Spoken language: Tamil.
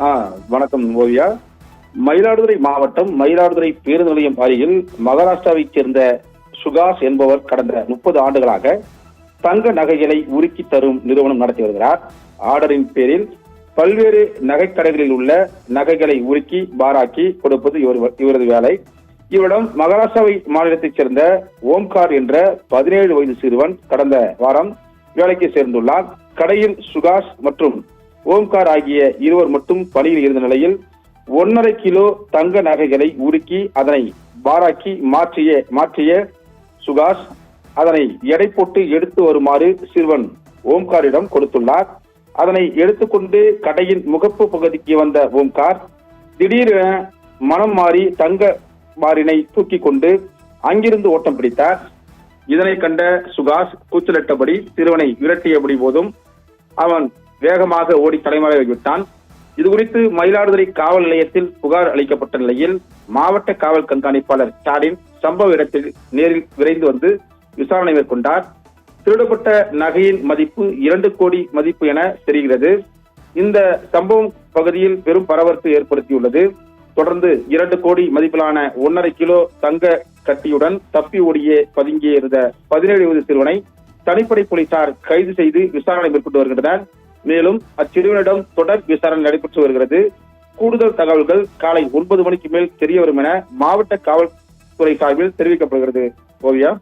ஆ வணக்கம் ஓவியா மயிலாடுதுறை மாவட்டம் மயிலாடுதுறை பேருந்து நிலையம் அருகில் மகாராஷ்டிராவைச் சேர்ந்த சுகாஷ் என்பவர் கடந்த முப்பது ஆண்டுகளாக தங்க நகைகளை உருக்கி தரும் நிறுவனம் நடத்தி வருகிறார். ஆர்டரின் பேரில் பல்வேறு நகைக்கடைகளில் உள்ள நகைகளை உருக்கி பாராக்கி கொடுப்பது இவர் இவரது வேலை. இவரிடம் மகாராஷ்டிராவை மாநிலத்தைச் சேர்ந்த ஓம்கார் என்ற பதினேழு வயது சிறுவன் கடந்த வாரம் வேலைக்கு சேர்ந்துள்ளார் கடையில் சுகாஷ் மற்றும் ஓம்கார் ஆகிய இருவர் மட்டும் பணியில் இருந்த நிலையில் ஒன்னரை கிலோ தங்க நகைகளை உருக்கி அதனை பாராக்கி மாற்றிய மாற்றிய சுகாஷ் அதனை எடை போட்டு எடுத்து வருமாறு சிறுவன் ஓம்காரிடம் கொடுத்துள்ளார். அதனை எடுத்துக்கொண்டு கடையின் முகப்பு பகுதிக்கு வந்த ஓம்கார் திடீரென மனம் மாறி தங்க பாரினை தூக்கி கொண்டு அங்கிருந்து ஓட்டம் பிடித்தார். இதனை கண்ட சுகாஷ் கூச்சலிட்டபடி சிறுவனை விரட்டியபடி போதும் அவன் வேகமாக ஓடி தலைமறைவிட்டான் இது குறித்து மயிலாடுதுறை காவல் நிலையத்தில் புகார் அளிக்கப்பட்ட நிலையில் மாவட்ட காவல் கண்காணிப்பாளர் ஸ்டாலின் சம்பவ இடத்தில் நேரில் விரைந்து வந்து விசாரணை மேற்கொண்டார். திருடப்பட்ட நகையின் மதிப்பு இரண்டு கோடி மதிப்பு என தெரிகிறது. இந்த சம்பவம் பகுதியில் பெரும் பரபரப்பு ஏற்படுத்தியுள்ளது. தொடர்ந்து இரண்டு கோடி மதிப்பிலான ஒன்னரை கிலோ தங்க கட்டியுடன் தப்பி ஓடியே பதுங்கியிருந்த பதினேழு வயது சிறுவனை தனிப்படை போலீசார் கைது செய்து விசாரணை மேற்கொண்டு வருகின்றனர். மேலும் அச்சிறுவனிடம் தொடர் விசாரணை நடைபெற்று வருகிறது. கூடுதல் தகவல்கள் காலை ஒன்பது மணிக்கு மேல் தெரிய வரும் என மாவட்ட காவல்துறை சார்பில் தெரிவிக்கப்படுகிறது. ஓவியா?